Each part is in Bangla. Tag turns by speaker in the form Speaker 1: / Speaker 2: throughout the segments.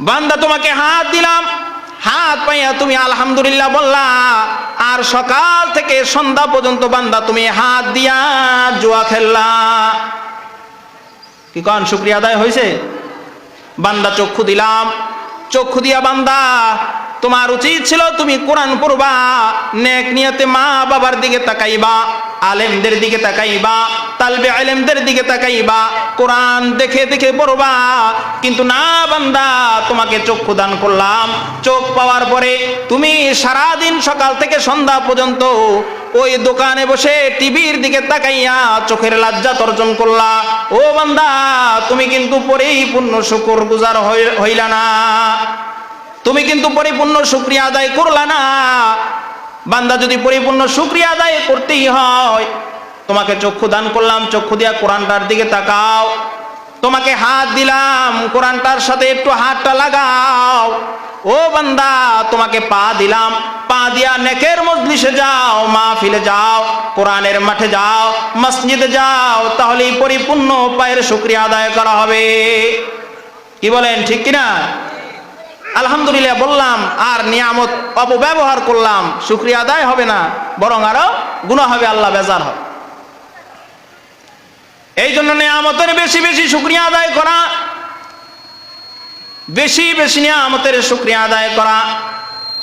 Speaker 1: বান্দা, তোমাকে হাত দিলাম। হাত পাইয়া তুমি আলহামদুলিল্লাহ বললা, আর সকাল থেকে সন্ধ্যা পর্যন্ত বান্দা, তুমি হাত দিয়া জুয়া খেললা। কি কন, শুক্রিয়া আদায় হয়েছে বান্দা, চক্ষু দিলাম। চক্ষু দিয়া বান্দা, তোমার উচিত ছিল তুমি কোরআন পড়বা, নেক নিয়তে মা বাবার দিকে তাকাইবা। আলেমদের দিকে তাকাইবা, তালবে আলেমদের দিকে তাকাইবা, কোরআন দেখে দেখে পড়বা। কিন্তু না বান্দা, তোমাকে চক্ষু দান করলাম। চোখ পাওয়ার পরে তুমি সারাদিন সকাল থেকে সন্ধ্যা পর্যন্ত ওই দোকানে বসে টিভির দিকে তাকাইয়া চোখের লাজ্জা অর্জন করলা। ও বান্দা, তুমি কিন্তু পরিপূর্ণ শুকর গুজার হইলা না। তুমি কিন্তু পরিপূর্ণ শুক্রিয়া আদায় করলা না। বান্দা যদি পরিপূর্ণ শুক্রিয়া আদায় করতেই হয়, তোমাকে চক্ষু দান করলাম, চক্ষু দিয়া কোরআনটার দিকে তাকাও। তোমাকে হাত দিলাম, কোরআনটার সাথে একটু হাতটা লাগাও। ও বান্দা, তোমাকে পা দিলাম, পা দিয়া নেকের মজলিসে যাও, মাহফিলে যাও, কোরআনের মাঠে যাও, মসজিদে যাও, তাহলেই পরিপূর্ণ পায়ের শুক্রিয়া আদায় করা হবে। কি বলেন, ঠিক কিনা? আলহামদুলিল্লাহ বললাম, আর নিয়ামত অপব্যবহার করলাম, শুক্রিয়া আদায় হবে না, বরং আরও গুণা হবে, আল্লাহ বেজার হবে। এই জন্য নিয়ামতের বেশি বেশি শুক্রিয়া আদায় করা, বেশি বেশি নিয়ামতের শুক্রিয়া আদায় করা।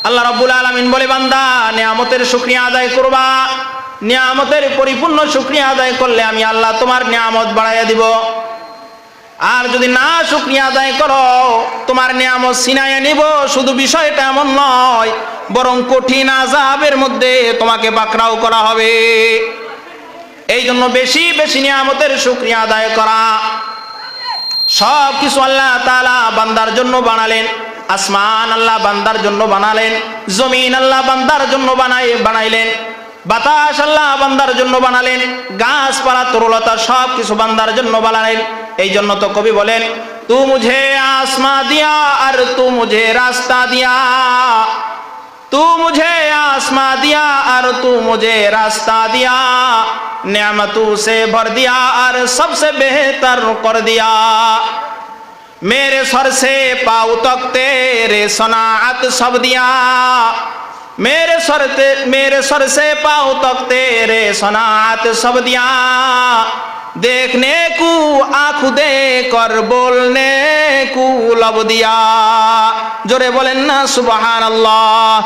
Speaker 1: আল্লাহ রাব্বুল আলামিন বলে, বান্দা, নিয়ামতের শুক্রিয়া আদায় করবা। নিয়ামতের পরিপূর্ণ শুক্রিয়া আদায় করলে আমি আল্লাহ তোমার নিয়ামত বাড়াইয়া দিব। আর যদি না শুক্রিয়া আদায় করো, তোমার নিয়ামত সিনাইয়া নিব শুধু বিষয়টা এমন নয়, বরং কঠিন আজাবের মধ্যে তোমাকে বাকরাও করা হবে। এই জন্য বেশি বেশি নিয়ামতের শুক্রিয়া আদায় করা। সব কিছু আল্লাহ তালা বান্দার জন্য বানালেন, আসমান আল্লাহ বান্দার জন্য বানালেন, জমিন আল্লাহ বান্দার জন্য বানাই, বানাইলেন, বাতাস আল্লাহ বান্দার জন্য বানালেন, গাছপালা, তরুলতা সব কিছু বান্দার জন্য বানালেন। এই জন্য তো কবি বলেন তু মুঝে আসমা দিয়া আর তু মুঝে রাস্তা দিয়া तू मुझे आसमा दिया और तू मुझे रास्ता दिया नियामतों से भर दिया और सबसे बेहतर कर दिया मेरे सर से पाऊ तक तेरे सनात सब दिया मेरे सर ते मेरे सर से पाऊ तक तेरे सनात सब दिया देखने को आंख दे कर बोलने को लब दिया জোরে বলেন না সুবাহান আল্লাহ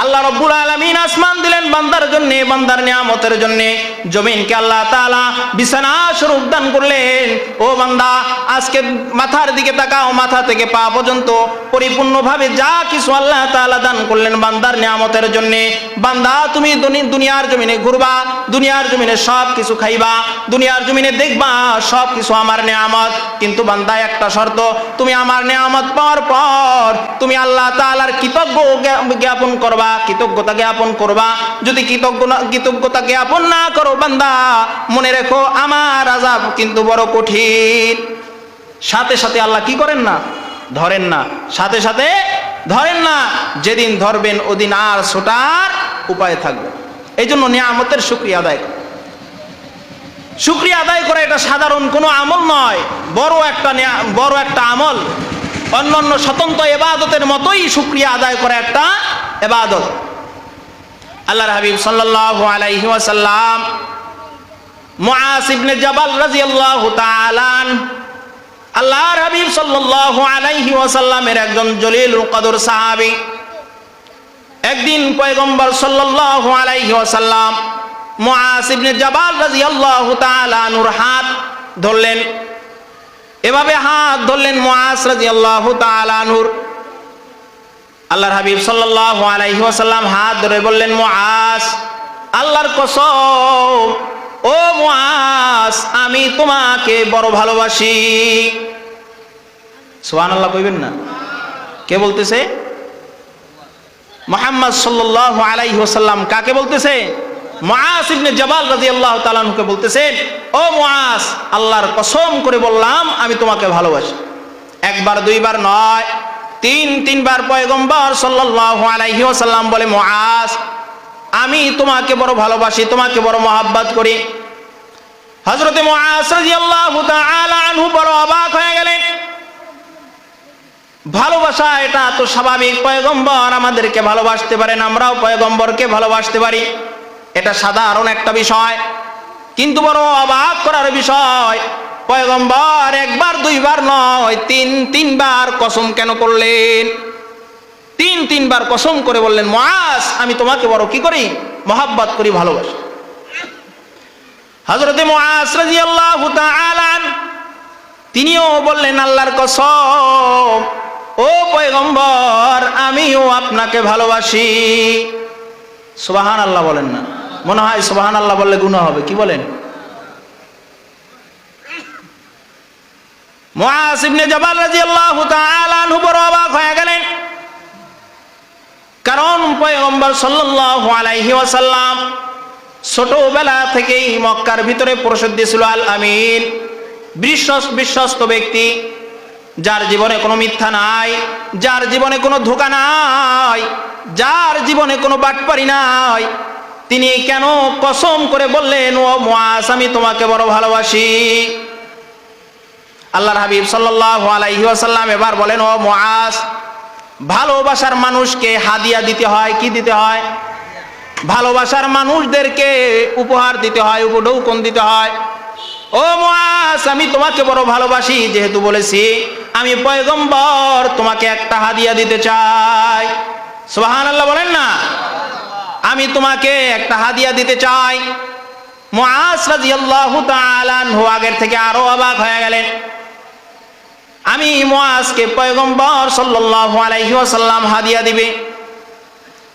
Speaker 1: আল্লাহ রব্বুল আলমিন আসমান দিলেন বান্দার জন্য বান্দার নিয়ামতের জন্য জমিনকে আল্লাহ তাআলা বিছানা স্বরূপ দান করলেন ও বান্দা আজকে মাথার দিকে তাকাও মাথা থেকে পা পর্যন্ত পরিপূর্ণভাবে যা কিছু আল্লাহ তাআলা দান করলেন বান্দার নিয়ামতের জন্য বান্দা তুমি দুনি- দুনিয়ার জমিনে ঘুরবা দুনিয়ার জমিনে সব কিছু খাইবা দুনিয়ার জমিনে দেখবা সব কিছু আমার নিয়ামত। কিন্তু বান্দা, একটা শর্ত, তুমি আমার নিয়ামত পাওয়ার পর তুমি আল্লাহ তাআলার কৃতজ্ঞ জ্ঞাপন করবা, কৃতজ্ঞতা জ্ঞাপন করবা। যদি কৃতজ্ঞ কৃতজ্ঞতা জ্ঞাপন না করো বান্দা, মনে রেখো, আমার আজাব কিন্তু বড় কঠিন। সাথে সাথে আল্লাহ কি করেন না? ধরেন না। সাথে সাথে ধরেন না, যেদিন ধরবেন, ওদিন আর ছোটার উপায় থাকবে। এই জন্য নিয়ামতের শুক্রিয়া আদায়। শুক্রিয়া আদায় করা এটা সাধারণ কোনো আমল নয়। বড় একটা বড় একটা আমল। অন্যান্য স্বতন্ত্র এবাদতের মতোই শুক্রিয়া আদায় করা একটা এবাদত। আল্লাহর হাবিব সাল্লাল্লাহু আলাইহি ওয়াসাল্লাম মুআস ইবনে জাবাল রাদিয়াল্লাহু তাআলা আল্লাহর হাবিব সাল্লাল্লাহু আলাইহি ওয়াসাল্লামের একজন জলিলুল কদর সাহাবী। একদিন পয়গম্বর সাল্লাল্লাহু আলাইহি ওয়াসাল্লাম আনহুর হাত ধরলেন। এভাবে হাত ধরলেন আল্লাহর হাবিব ওয়াসাল্লাম হাত ধরে বললেন মুআস আল্লাহর কসম, ও মুআস আমি তোমাকে বড় ভালোবাসি। সোহান আল্লাহ কইবেন না। কে বলতেছে? মোহাম্মদ সাল্লাল্লাহু আলাইহি কাকে বলতেছে? বলতেছেন, ও আল্লাহর করে বললাম, আমি তোমাকে ভালোবাসি। একবার, দুইবার নয়, তিন, তিনবার পয়গম্বর সাল্লাল্লাহু বলে মুআস আমি তোমাকে বড় ভালোবাসি, তোমাকে বড় মহাব্বত করি। হযরতে আনহু বড় অবাক হয়ে গেলেন। ভালোবাসা, এটা তো স্বাভাবিক, পয়গম্বর আমাদেরকে ভালোবাসতে পারেন, আমরাও পয়গম্বরকে ভালোবাসতে পারি। এটা সাধারণ একটা বিষয়। কিন্তু বড় অবাক করার বিষয়, পয়গম্বর একবার, দুইবার নয়, তিন, তিনবার কসম কেন করলেন? তিন, তিনবার কসম করে বললেন মাস আমি তোমাকে বড় কি করি? মহাব্বত করি, ভালোবাসি। তিনিও বললেন, আল্লাহর কসম, ও পয়গম্বর, আমিও আপনাকে ভালোবাসি। সুবাহান আল্লাহ বলেন না। মনে হয় সুবাহান আল্লাহ বললে গুণ হবে, কি বলেন? কারণ ছোটবেলা থেকেই মক্কার ভিতরে প্রসিদ্ধি ছিল আল আমিন। বিশ্বস্ত ব্যক্তি, যার জীবনে কোনো মিথ্যা নাই, যার জীবনে কোনো ধোকা নাই, যার জীবনে কোনো বাটপারি নাই তিনি কেন কসম করে বললেন, ও মুআজ, আমি তোমাকে বড় ভালোবাসি। আল্লাহর হাবিব সাল্লাল্লাহু আলাইহি ওয়াসাল্লাম এবার বলেন, ও মুআজ, ভালোবাসার মানুষকে হাদিয়া দিতে হয়, কি দিতে হয়? ভালোবাসার মানুষদেরকে উপহার দিতে হয়, উপঢৌকন দিতে হয়। ও মুআজ, আমি তোমাকে বড় ভালোবাসি, যেহেতু বলেছি, আমি পয়গম্বর তোমাকে একটা হাদিয়া দিতে চাই। সুবহানাল্লাহ বলেন না? আমি তোমাকে একটা হাদিয়া দিতে চাই। আগের থেকে আরও অবাক হয়ে গেলেন। আমি মুআজকে পয়গম্বর সাল্লাল্লাহু হাদিয়া দিবে।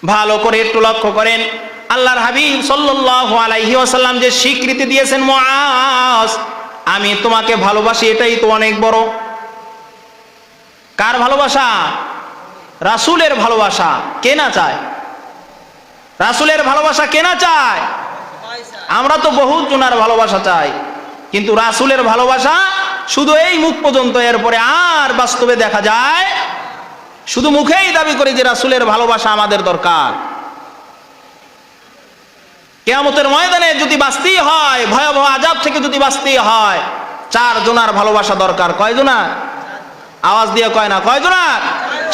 Speaker 1: ভালো করে একটু লক্ষ্য করেন, আল্লাহর হাবিব সাল্লাল্লাহু যে স্বীকৃতি দিয়েছেন মুআজ, আমি তোমাকে ভালোবাসি, এটাই তো অনেক বড়। কার ভালোবাসা? রাসূলের ভালোবাসা, কে না চায়? রাসূলের ভালোবাসা কেনা চায়? আমরা তো বহুত জনার ভালোবাসা চাই। কিন্তু রাসূলের ভালোবাসা শুধু এই মুখ পর্যন্ত, এরপরে আর বাস্তবে দেখা যায়, শুধু মুখেই দাবি করি যে রাসূলের ভালোবাসা আমাদের দরকার। কেয়ামতের ময়দানে যদি বাঁচতেই হয়, ভয়াবহ আজাব থেকে যদি বাঁচতেই হয়, চার জনার ভালোবাসা দরকার। কয় জনার? আওয়াজ দিয়ে কয় না, কয় জনার?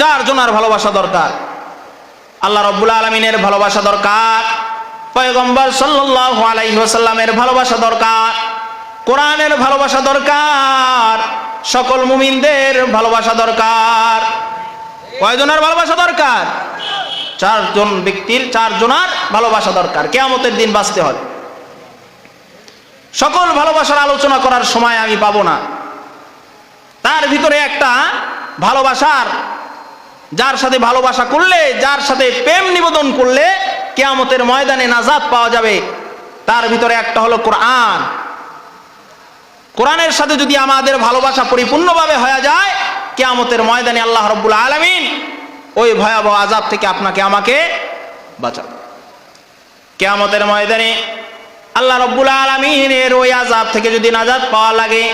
Speaker 1: চার জনার ভালোবাসা দরকার। আল্লাহ রব্বুল আলমিনের ভালোবাসা দরকার। পয়গম্বর সাল্লাল্লাহু আলাইহি ওয়াসাল্লামের ভালোবাসা দরকার। কোরআনের ভালোবাসা দরকার। সকল মুমিনদের ভালোবাসা দরকার। কয়জনের ভালোবাসা দরকার? চারজন ব্যক্তির, চারজনার ভালোবাসা দরকার। কেয়ামতের দিন বাঁচতে হবে। সকল ভালোবাসার আলোচনা করার সময় আমি পাবো না। তার ভিতরে একটা ভালোবাসার যার সাথে ভালোবাসা করলে, যার সাথে প্রেম নিবেদন করলে কেয়ামতের ময়দানে নাজাদ পাওয়া যাবে। তার ভিতরে একটা হলো কোরআন। কোরআনের সাথে যদি আমাদের ভালোবাসা পরিপূর্ণভাবে হয়ে যায়, কেয়ামতের ময়দানে আল্লাহ রব্বুল আলমিন ওই ভয়াবহ আজাব থেকে আপনাকে, আমাকে বাঁচাবে। কেয়ামতের ময়দানে আল্লাহ রব্বুল আলমিনের ওই আজাব থেকে যদি নাজাদ পাওয়া লাগে